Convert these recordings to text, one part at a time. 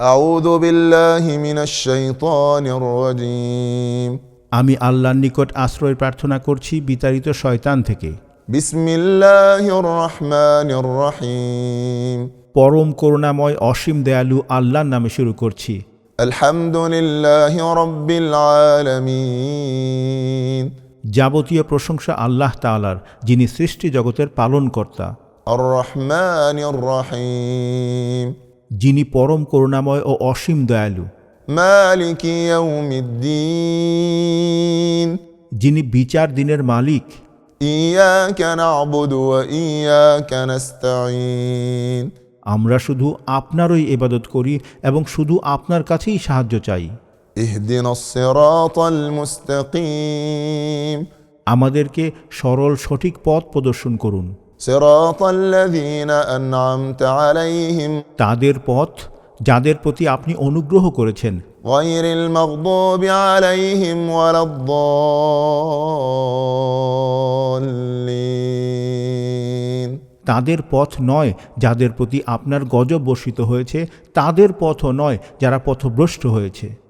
আউযু বিল্লাহি মিনাশ শাইতানির রাজীম। আমি আল্লাহর নিকট আশ্রয় প্রার্থনা করছি বিতাড়িত শয়তান থেকে। বিসমিল্লাহির রহমানির রহিম। পরম করুণাময় অসীম দয়ালু আল্লাহর নামে শুরু করছি। আলহামদুলিল্লাহ রাব্বিল আলামিন। যাবতীয় প্রশংসা আল্লাহ তালার যিনি সৃষ্টি জগতের পালনকর্তা। আর রহমানির রহিম। যিনি পরম করুণাময় ও অসীম দয়ালু। যিনি বিচার দিনের মালিক। আমরা শুধু আপনারই এবাদত করি এবং শুধু আপনার কাছেই সাহায্য চাই। আমাদেরকে সরল সঠিক পথ প্রদর্শন করুন। তাদের পথ যাদের প্রতি আপনি অনুগ্রহ করেছেন। তাদের পথ নয় যাদের প্রতি আপনার গজব বর্ষিত হয়েছে তাদের পথও নয় যারা পথভ্রষ্ট হয়েছে।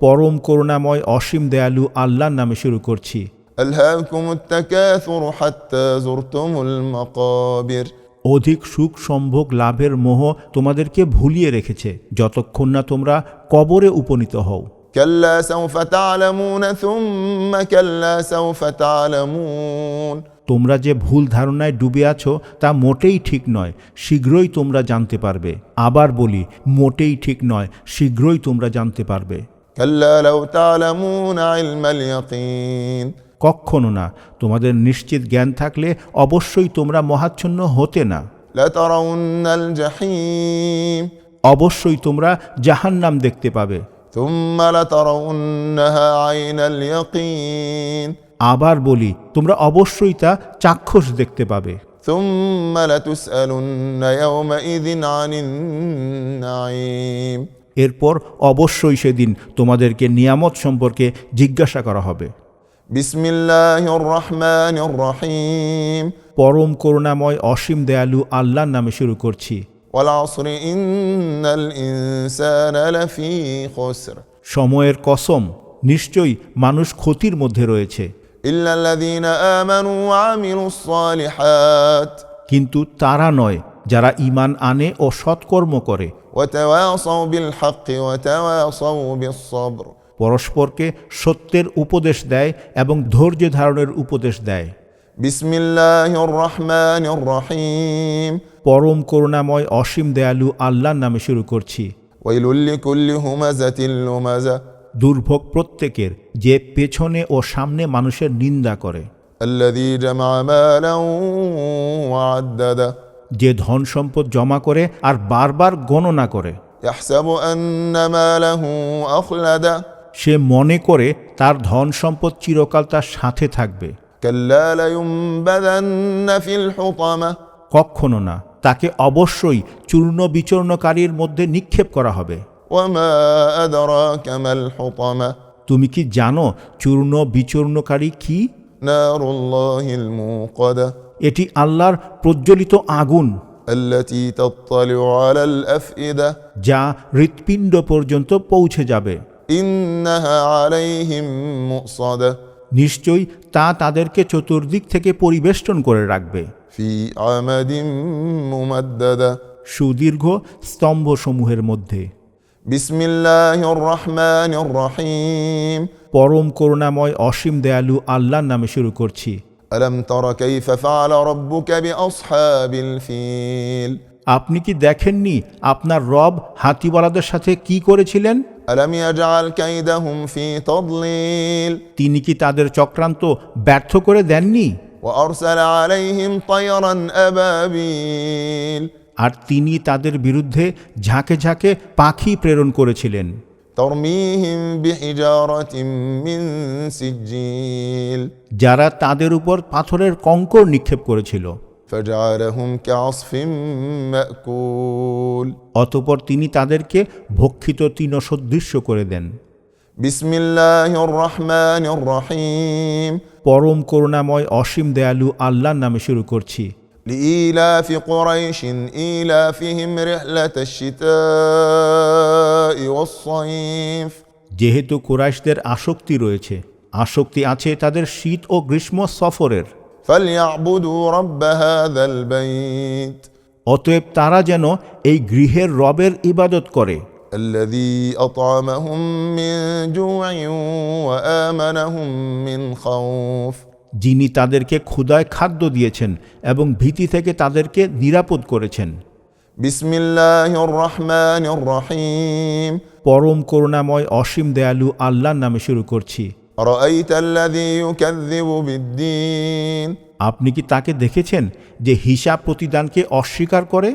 পরম করুণাময় অসীম দয়ালু আল্লাহর নামে শুরু করছি। ألهاكم التكاثر حتى زرتم المقابر অধিক সুখ সম্ভোগ লাভের মোহ তোমাদেরকে ভুলিয়ে রেখেছে যতক্ষণ না তোমরা কবরে উপনীত হও كلا سوف تعلمون ثم كلا سوف تعلمون তোমরা যে ভুল ধারণায় ডুবে আছো তা মোটেই ঠিক নয় শীঘ্রই তোমরা জানতে পারবে আবার বলি মোটেই ঠিক নয় শীঘ্রই তোমরা জানতে পারবে كلا لو تعلمون علم اليقين কখনো না। তোমাদের নিশ্চিত জ্ঞান থাকলে অবশ্যই তোমরা মহাচ্ছন্ন হতে না। অবশ্যই তোমরা জাহান নাম দেখতে পাবে। আবার বলি তোমরা অবশ্যই তা চাক্ষুষ দেখতে পাবে। এরপর অবশ্যই সেদিন তোমাদেরকে নিয়ামত সম্পর্কে জিজ্ঞাসা করা হবে। পরম করুণাময় অসীম দয়ালু আল্লাহর নামে শুরু করছি। সময়ের কসম নিশ্চয়ই মানুষ ক্ষতির মধ্যে রয়েছে। কিন্তু তারা নয় যারা ইমান আনে ও সৎকর্ম করে। পরস্পরকে সত্যের উপদেশ দেয় এবং ধৈর্য ধারণের উপদেশ দেয় بسم الله الرحمن الرحيم পরম করুণাময় অসীম দয়ালু আল্লাহর নামে শুরু করছি ويل لكل همزة لمزة দুর্ভোগ প্রত্যেকের যে পেছনে ও সামনে মানুষের নিন্দা করে الذي جمع مالا وعدده যে ধন সম্পদ জমা করে আর বারবার গণনা করে يحسب أن ماله أخلده সে মনে করে তার ধন সম্পদ চিরকাল তার সাথে থাকবে। কখনো না তাকে অবশ্যই চূর্ণ বিচূর্ণকারীর মধ্যে নিক্ষেপ করা হবে। তুমি কি জানো চূর্ণ বিচূর্ণকারী কি? এটি আল্লাহর প্রজ্বলিত আগুন। যা হৃৎপিণ্ড পর্যন্ত পৌঁছে যাবে। নিশ্চয়ই তা তাদেরকে চতুর্দিক থেকে পরিবেষ্টন করে রাখবে। সুদীর্ঘ স্তম্ভ সমূহের মধ্যে পরম করুণাময় অসীম দয়ালু আল্লাহর নামে শুরু করছি। আলম তর কৈফ ফাল রব্বুকা বি আসহাবিল আপনি কি দেখেননি আপনার রব হাতিওয়ালাদের সাথে কি করেছিলেন? তিনি কি তাদের চক্রান্ত ব্যর্থ করে দেননি? আর তিনি তাদের বিরুদ্ধে ঝাঁকে ঝাঁকে পাখি প্রেরণ করেছিলেন। যারা তাদের উপর পাথরের কঙ্কর নিক্ষেপ করেছিল। অতপর তিনি তাদেরকে ভক্ষিত তৃণসদৃশ্য করে দেন بسم الله الرحمن الرحيم পরম করুণাময় অসীম দয়ালু আল্লাহর নামে শুরু করছি لإيلاف قريش إيلافهم رحلة الشتاء والصيف যেহেতু কুরাইশদের আসক্তি রয়েছে আসক্তি আছে তাদের শীত ও গ্রীষ্ম সফরের অতএব তারা যেন এই গৃহের রবের ইবাদত করে। যিনি তাদেরকে ক্ষুদায় খাদ্য দিয়েছেন এবং ভীতি থেকে তাদেরকে নিরাপদ করেছেন। পরম করুণাময় অসীম দয়ালু আল্লাহর নামে শুরু করছি। আপনি কি তাকে দেখেছেন যে হিসাব প্রতিদানকে অস্বীকার করে?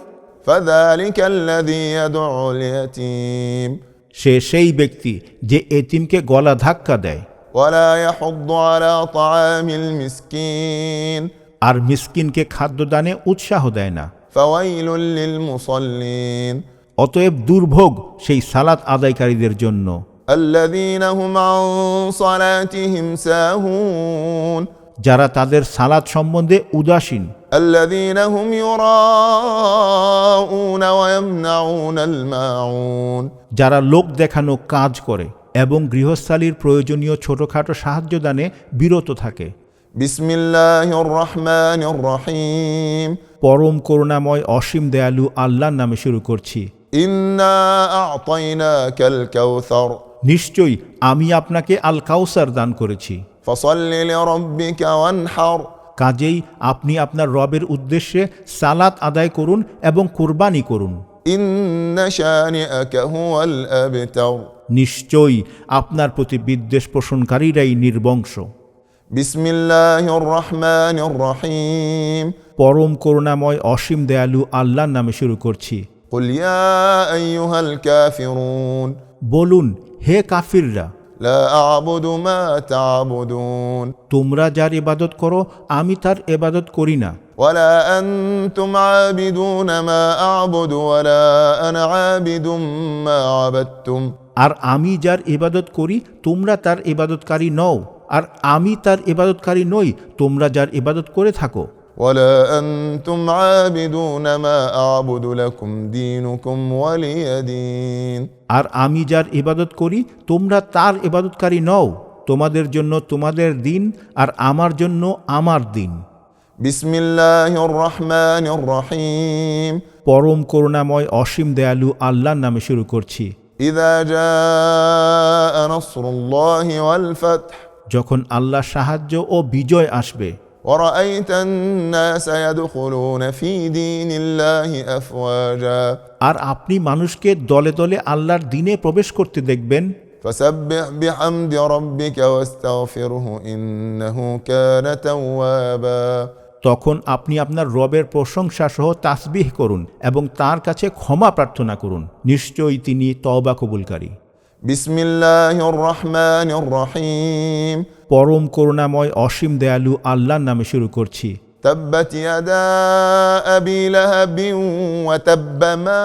সে সেই ব্যক্তি যে এতিমকে গলা ধাক্কা দেয়। আর মিসকিনকে খাদ্যদানে উৎসাহ দেয় না। অতএব দুর্ভোগ সেই সালাত আদায়কারীদের জন্য। الذين هم عن صلاتهم ساهون যারা তাদের সালাত সম্বন্ধে উদাসীন الذين هم يراءون ويمنعون الماعون যারা লোক দেখানো কাজ করে এবং গৃহস্থালীর প্রয়োজনীয় ছোটখাটো সাহায্যদানে বিরত থাকে بسم الله الرحمن الرحيم পরম করুণাময় অসীম দয়ালু আল্লাহর নামে শুরু করছি إنا أعطيناك الكوثر নিশ্চয়ই আমি আপনাকে আল কাউসার দান করেছি। কাজেই আপনি আপনার রবের উদ্দেশ্যে সালাত আদায় করুন এবং কোরবানি করুন। নিশ্চয়ই আপনার প্রতি বিদ্বেষ পোষণকারীরাই নির্বংশ। পরম করুণাময় অসীম দয়ালু আল্লাহর নামে শুরু করছি। বলুন হে কাফিররা لا أعبد ما تعبدون তোমরা যার ইবাদত করো আমি তার ইবাদত করি না ولا أنتم عابدون ما أعبد ولا أنا عابد ما عبدتم আর আমি যার ইবাদত করি তোমরা তার ইবাদতকারী নও আর আমি তার ইবাদতকারী নই তোমরা যার ইবাদত করে থাকো ولا أنتم عابدون ما أعبد لكم دينكم ولي دين আর আমি যার ইবাদত করি তোমরা তার ইবাদতকারী নও তোমাদের জন্য তোমাদের দিন আর আমার জন্য আমার দিন بسم الله الرحمن الرحيم পরম করুণাময় অসীম দয়ালু আল্লাহর নামে শুরু করছি إذا جاء نصر الله والفتح যখন আল্লাহ সাহায্য ও বিজয় আসবে ورأيت الناس يدخلون في دين الله أفواجا আর আপনি মানুষকে দলে দলে আল্লাহর দিনে প্রবেশ করতে দেখবেন فسبح بحمد ربك واستغفره إنه كان توابا তখন আপনি আপনার রবের প্রশংসা সহ তাসবিহ করুন এবং তার কাছে ক্ষমা প্রার্থনা করুন নিশ্চয়ই তিনি তওবা কবুলকারী بسم الله الرحمن الرحيم পরম করুণাময় অসীম দয়ালু আল্লাহর নামে শুরু করছি تبت يدا أبي لهب وتب ما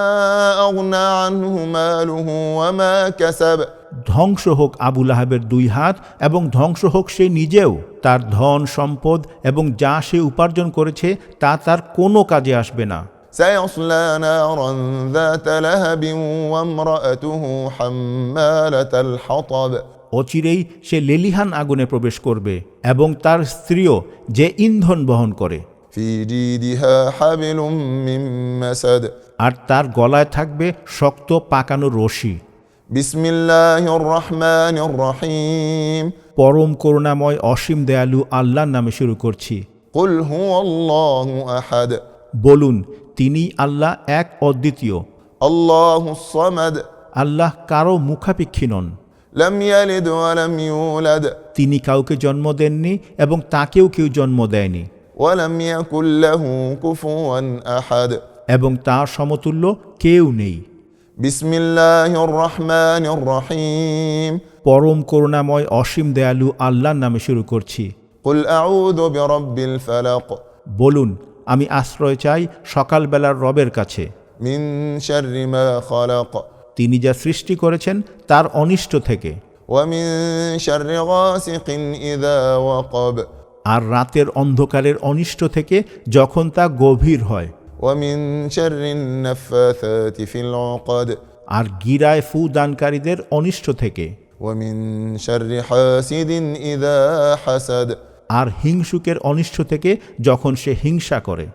أغنى عنه ماله وما كسب ধ্বংস হোক আবুল আহাবের দুই হাত এবং ধ্বংস হোক সে নিজেও তার ধন সম্পদ এবং যা সে উপার্জন করেছে তা তার কোনো কাজে আসবে না سيصلى نارا ذات لهب وامرأته حمالة الحطب অচিরেই সে লেলিহান আগুনে প্রবেশ করবে এবং তার স্ত্রীও যে ইন্ধন বহন করে في جيدها حبل من مسد আর তার গলায় থাকবে শক্ত পাকানো রশি بسم الله الرحمن الرحيم পরম করুণাময় অসীম দয়ালু আল্লাহর নামে শুরু করছি قل هو الله أحد বলুন তিনি আল্লাহ এক অদ্বিতীয়। আল্লাহ আল্লাহ কারও মুখাপেক্ষী নন। তিনি কাউকে জন্ম দেননি এবং তাকেও কেউ জন্ম দেয়নি। এবং তার সমতুল্য কেউ নেই। রহিম। পরম করুণাময় অসীম দয়ালু আল্লাহর নামে শুরু করছি। বলুন আমি আশ্রয় চাই সকালবেলার রবের কাছে। তিনি যা সৃষ্টি করেছেন তার অনিষ্ট থেকে। আর রাতের অন্ধকারের অনিষ্ট থেকে যখন তা গভীর হয়। আর গিরায় ফু দানকারীদের অনিষ্ট থেকে। হাসাদ। আর হিংসুকের অনিষ্ট থেকে যখন সে হিংসা করে।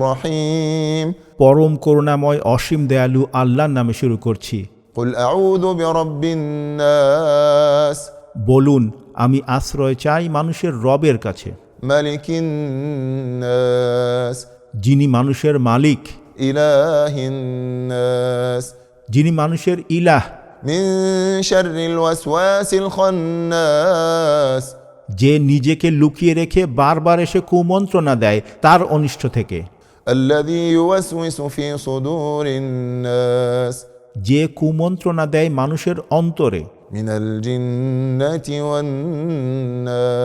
রহিম। পরম করুণাময় অসীম দয়ালু আল্লাহর নামে শুরু করছি। বলুন আমি আশ্রয় চাই মানুষের রবের কাছে। যিনি মানুষের মালিক। ইলাহিন যিনি মানুষের ইলাহ। من شر الوسواس الخناس যে নিজেকে লুকিয়ে রেখে বারবার এসে কুমন্ত্রণা দেয় তার অনিষ্ট থেকে الذي يوسوس في صدور الناس যে কুমন্ত্রণা দেয় মানুষের অন্তরে من الجنة والناس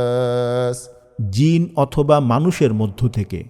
জিন অথবা মানুষের মধ্য থেকে